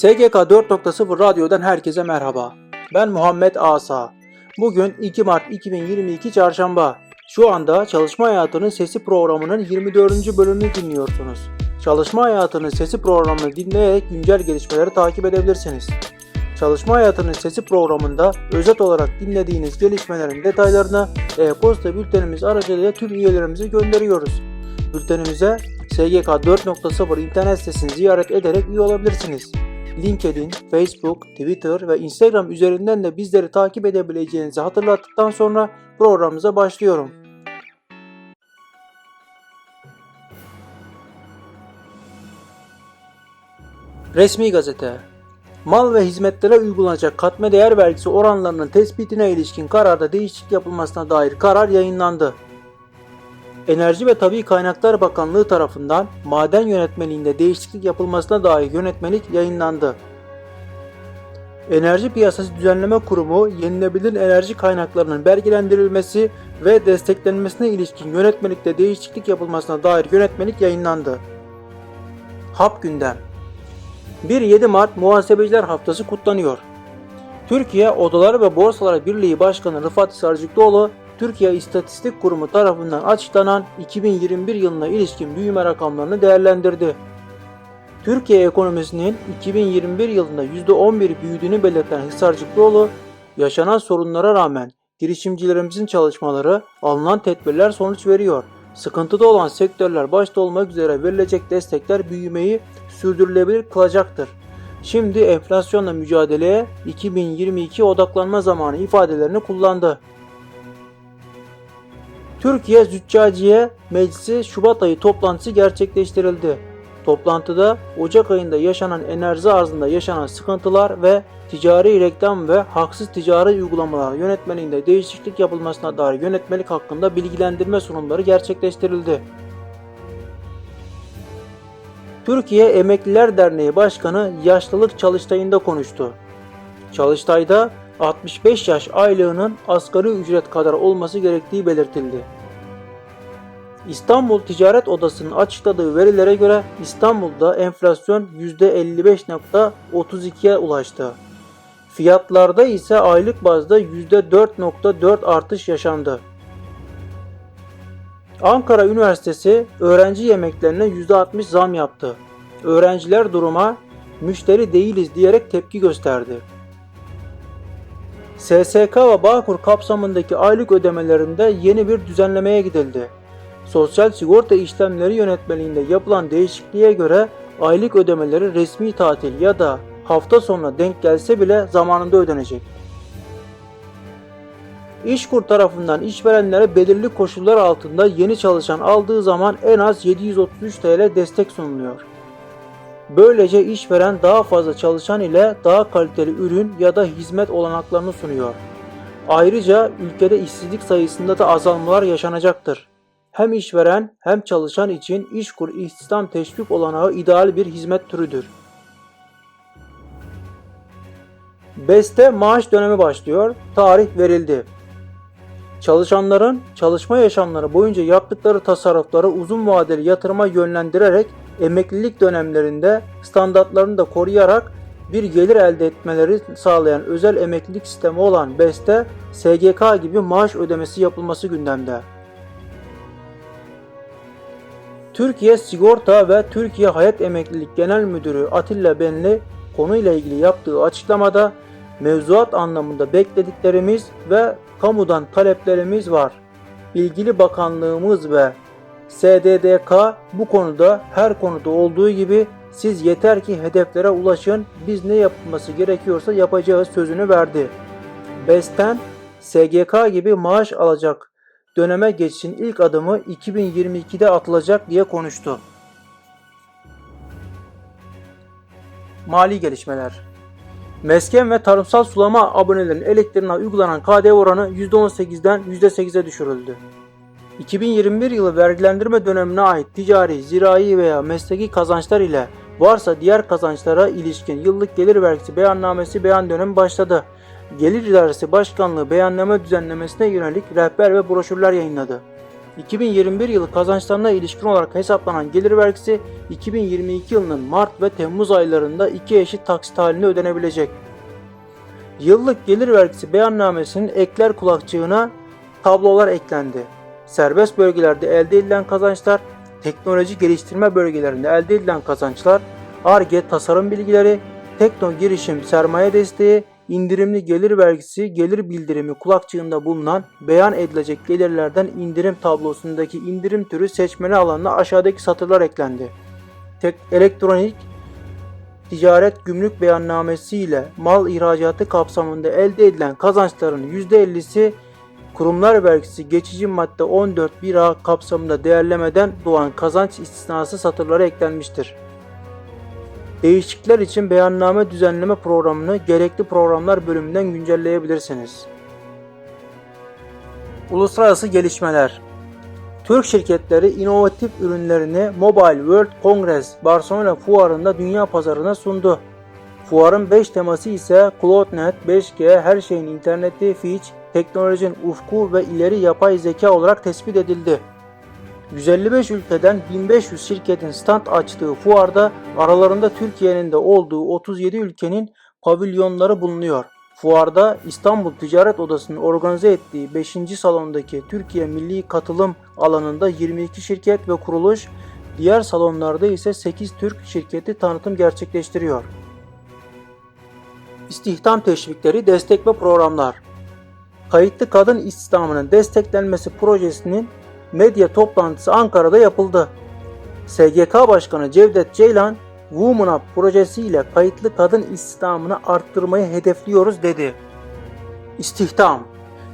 SGK 4.0 Radyo'dan herkese merhaba. Ben Muhammed Asa. Bugün 2 Mart 2022 Çarşamba. Şu anda Çalışma Hayatının Sesi programının 24. bölümünü dinliyorsunuz. Çalışma Hayatının Sesi programını dinleyerek güncel gelişmeleri takip edebilirsiniz. Çalışma Hayatının Sesi programında özet olarak dinlediğiniz gelişmelerin detaylarını e-posta bültenimiz aracılığıyla tüm üyelerimize gönderiyoruz. Bültenimize SGK 4.0 internet sitesini ziyaret ederek üye olabilirsiniz. LinkedIn, Facebook, Twitter ve Instagram üzerinden de bizleri takip edebileceğinizi hatırlattıktan sonra programımıza başlıyorum. Resmi Gazete Mal ve hizmetlere uygulanacak katma değer vergisi oranlarının tespitine ilişkin kararda değişiklik yapılmasına dair karar yayınlandı. Enerji ve Tabi Kaynaklar Bakanlığı tarafından maden yönetmeliğinde değişiklik yapılmasına dair yönetmelik yayınlandı. Enerji Piyasası Düzenleme Kurumu yenilebilir enerji kaynaklarının belgelendirilmesi ve desteklenmesine ilişkin yönetmelikte değişiklik yapılmasına dair yönetmelik yayınlandı. Hap Gündem 1-7 Mart Muhasebeciler Haftası kutlanıyor. Türkiye Odaları ve Borsalar Birliği Başkanı Rıfat Sarcıklıoğlu, Türkiye İstatistik Kurumu tarafından açıklanan 2021 yılına ilişkin büyüme rakamlarını değerlendirdi. Türkiye ekonomisinin 2021 yılında %11 büyüdüğünü belirten Hisarcıklıoğlu, yaşanan sorunlara rağmen girişimcilerimizin çalışmaları, alınan tedbirler sonuç veriyor. Sıkıntıda olan sektörler başta olmak üzere verilecek destekler büyümeyi sürdürülebilir kılacaktır. Şimdi enflasyonla mücadeleye 2022 odaklanma zamanı ifadelerini kullandı. Türkiye Züccaciye Meclisi Şubat ayı toplantısı gerçekleştirildi. Toplantıda Ocak ayında yaşanan enerji arzında yaşanan sıkıntılar ve ticari reklam ve haksız ticari uygulamalar yönetmeliğinde değişiklik yapılmasına dair yönetmelik hakkında bilgilendirme sunumları gerçekleştirildi. Türkiye Emekliler Derneği Başkanı yaşlılık çalıştayında konuştu. Çalıştayda 65 yaş aylığının asgari ücret kadar olması gerektiği belirtildi. İstanbul Ticaret Odası'nın açıkladığı verilere göre İstanbul'da enflasyon %55.32'ye ulaştı. Fiyatlarda ise aylık bazda %4.4 artış yaşandı. Ankara Üniversitesi öğrenci yemeklerine %60 zam yaptı. Öğrenciler duruma müşteri değiliz diyerek tepki gösterdi. SSK ve Bağkur kapsamındaki aylık ödemelerinde yeni bir düzenlemeye gidildi. Sosyal Sigorta İşlemleri Yönetmeliğinde yapılan değişikliğe göre aylık ödemeleri resmi tatil ya da hafta sonuna denk gelse bile zamanında ödenecek. İşkur tarafından işverenlere belirli koşullar altında yeni çalışan aldığı zaman en az 733 TL destek sunuluyor. Böylece işveren daha fazla çalışan ile daha kaliteli ürün ya da hizmet olanaklarını sunuyor. Ayrıca ülkede işsizlik sayısında da azalmalar yaşanacaktır. Hem işveren hem çalışan için İşkur istihdam teşvik olanağı ideal bir hizmet türüdür. BES'te maaş dönemi başlıyor. Tarih verildi. Çalışanların çalışma yaşamları boyunca yaptıkları tasarrufları uzun vadeli yatırıma yönlendirerek emeklilik dönemlerinde standartlarını da koruyarak bir gelir elde etmeleri sağlayan özel emeklilik sistemi olan BES'te SGK gibi maaş ödemesi yapılması gündemde. Türkiye Sigorta ve Türkiye Hayat Emeklilik Genel Müdürü Atilla Benli konuyla ilgili yaptığı açıklamada mevzuat anlamında beklediklerimiz ve kamudan taleplerimiz var. İlgili bakanlığımız ve SDDK bu konuda her konuda olduğu gibi siz yeter ki hedeflere ulaşın biz ne yapılması gerekiyorsa yapacağız sözünü verdi. BES'ten SGK gibi maaş alacak döneme geçişin ilk adımı 2022'de atılacak diye konuştu. Mali gelişmeler Mesken ve tarımsal sulama abonelerinin elektriğine uygulanan KDV oranı %18'den %8'e düşürüldü. 2021 yılı vergilendirme dönemine ait ticari, zirai veya mesleki kazançlar ile varsa diğer kazançlara ilişkin yıllık gelir vergisi beyannamesi beyan dönemi başladı. Gelir İdaresi Başkanlığı beyanname düzenlemesine yönelik rehber ve broşürler yayınladı. 2021 yılı kazançlarına ilişkin olarak hesaplanan gelir vergisi 2022 yılının Mart ve Temmuz aylarında iki eşit taksit halinde ödenebilecek. Yıllık gelir vergisi beyannamesinin ekler kulakçığına tablolar eklendi. Serbest bölgelerde elde edilen kazançlar, teknoloji geliştirme bölgelerinde elde edilen kazançlar, ARGE tasarım bilgileri, tekno girişim sermaye desteği, indirimli gelir vergisi gelir bildirimi kulakçığında bulunan beyan edilecek gelirlerden indirim tablosundaki indirim türü seçmeli alanına aşağıdaki satırlar eklendi. Tek elektronik ticaret gümrük beyannamesi ile mal ihracatı kapsamında elde edilen kazançların %50'si kurumlar vergisi geçici madde 14 1A kapsamında değerlemeden doğan kazanç istisnası satırlara eklenmiştir. Değişiklikler için beyanname düzenleme programını gerekli programlar bölümünden güncelleyebilirsiniz. Uluslararası gelişmeler Türk şirketleri inovatif ürünlerini Mobile World Congress Barcelona fuarında dünya pazarına sundu. Fuarın 5 teması ise CloudNet, 5G, her şeyin interneti, Fitch, teknolojinin ufku ve ileri yapay zeka olarak tespit edildi. 155 ülkeden 1500 şirketin stand açtığı fuarda aralarında Türkiye'nin de olduğu 37 ülkenin pavilyonları bulunuyor. Fuarda İstanbul Ticaret Odası'nın organize ettiği 5. salondaki Türkiye Milli Katılım alanında 22 şirket ve kuruluş, diğer salonlarda ise 8 Türk şirketi tanıtım gerçekleştiriyor. İstihdam teşvikleri, destek ve programlar. Kayıtlı kadın istihdamının desteklenmesi projesinin medya toplantısı Ankara'da yapıldı. SGK Başkanı Cevdet Ceylan, Women Up projesiyle kayıtlı kadın istihdamını arttırmayı hedefliyoruz dedi. İstihdam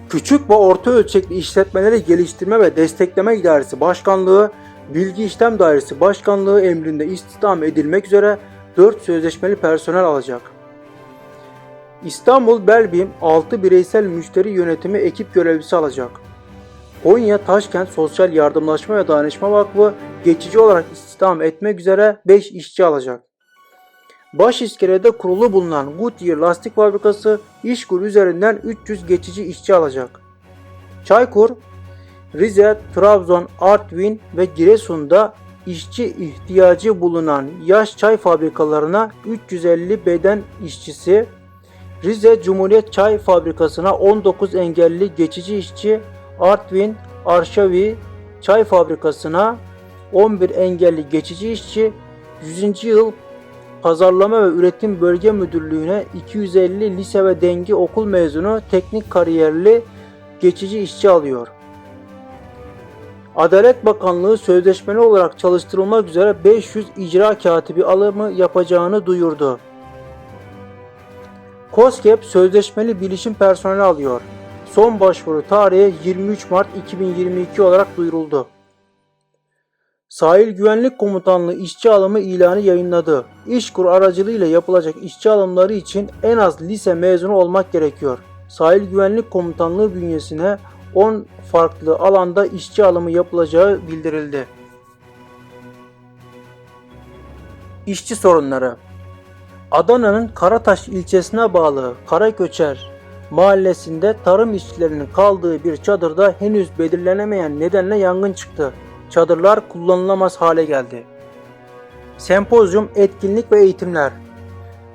Küçük ve orta ölçekli işletmeleri geliştirme ve destekleme idaresi başkanlığı, Bilgi İşlem Dairesi Başkanlığı emrinde istihdam edilmek üzere 4 sözleşmeli personel alacak. İstanbul Belbim 6 bireysel müşteri yönetimi ekip görevlisi alacak. Konya Taşkent Sosyal Yardımlaşma ve Danışma Vakfı geçici olarak istihdam etmek üzere 5 işçi alacak. Başiskele'de kurulu bulunan Goodyear Lastik Fabrikası İşkur üzerinden 300 geçici işçi alacak. Çaykur, Rize, Trabzon, Artvin ve Giresun'da işçi ihtiyacı bulunan yaş çay fabrikalarına 350 beden işçisi, Rize Cumhuriyet Çay Fabrikası'na 19 engelli geçici işçi, Artvin Arşavi Çay Fabrikası'na 11 engelli geçici işçi, 100. yıl Pazarlama ve Üretim Bölge Müdürlüğü'ne 250 lise ve dengi okul mezunu teknik kariyerli geçici işçi alıyor. Adalet Bakanlığı sözleşmeli olarak çalıştırılmak üzere 500 icra katibi alımı yapacağını duyurdu. COSGAP sözleşmeli bilişim personeli alıyor. Son başvuru tarihi 23 Mart 2022 olarak duyuruldu. Sahil Güvenlik Komutanlığı işçi alımı ilanı yayınladı. İşkur aracılığıyla yapılacak işçi alımları için en az lise mezunu olmak gerekiyor. Sahil Güvenlik Komutanlığı bünyesine 10 farklı alanda işçi alımı yapılacağı bildirildi. İşçi sorunları Adana'nın Karataş ilçesine bağlı Karaköçer mahallesinde tarım işçilerinin kaldığı bir çadırda henüz belirlenemeyen nedenle yangın çıktı. Çadırlar kullanılamaz hale geldi. Sempozyum, etkinlik ve eğitimler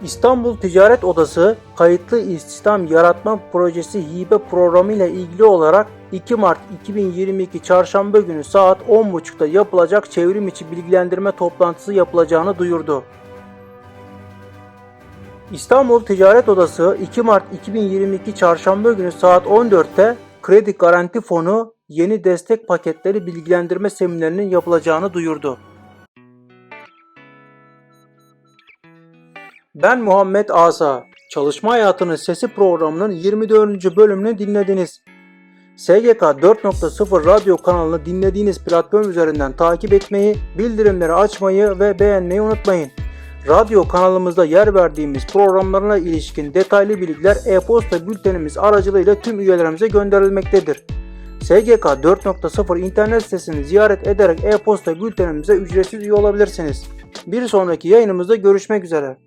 İstanbul Ticaret Odası kayıtlı istihdam yaratma projesi hibe programı ile ilgili olarak 2 Mart 2022 Çarşamba günü saat 10.30'da yapılacak çevrim içi bilgilendirme toplantısı yapılacağını duyurdu. İstanbul Ticaret Odası 2 Mart 2022 Çarşamba günü saat 14'te Kredi Garanti Fonu yeni destek paketleri bilgilendirme seminerinin yapılacağını duyurdu. Ben Muhammed Asa. Çalışma Hayatının Sesi programının 24. bölümünü dinlediniz. SGK 4.0 radyo kanalını dinlediğiniz platform üzerinden takip etmeyi, bildirimleri açmayı ve beğenmeyi unutmayın. Radyo kanalımızda yer verdiğimiz programlarına ilişkin detaylı bilgiler e-posta bültenimiz aracılığıyla tüm üyelerimize gönderilmektedir. SGK 4.0 internet sitesini ziyaret ederek e-posta bültenimize ücretsiz üye olabilirsiniz. Bir sonraki yayınımızda görüşmek üzere.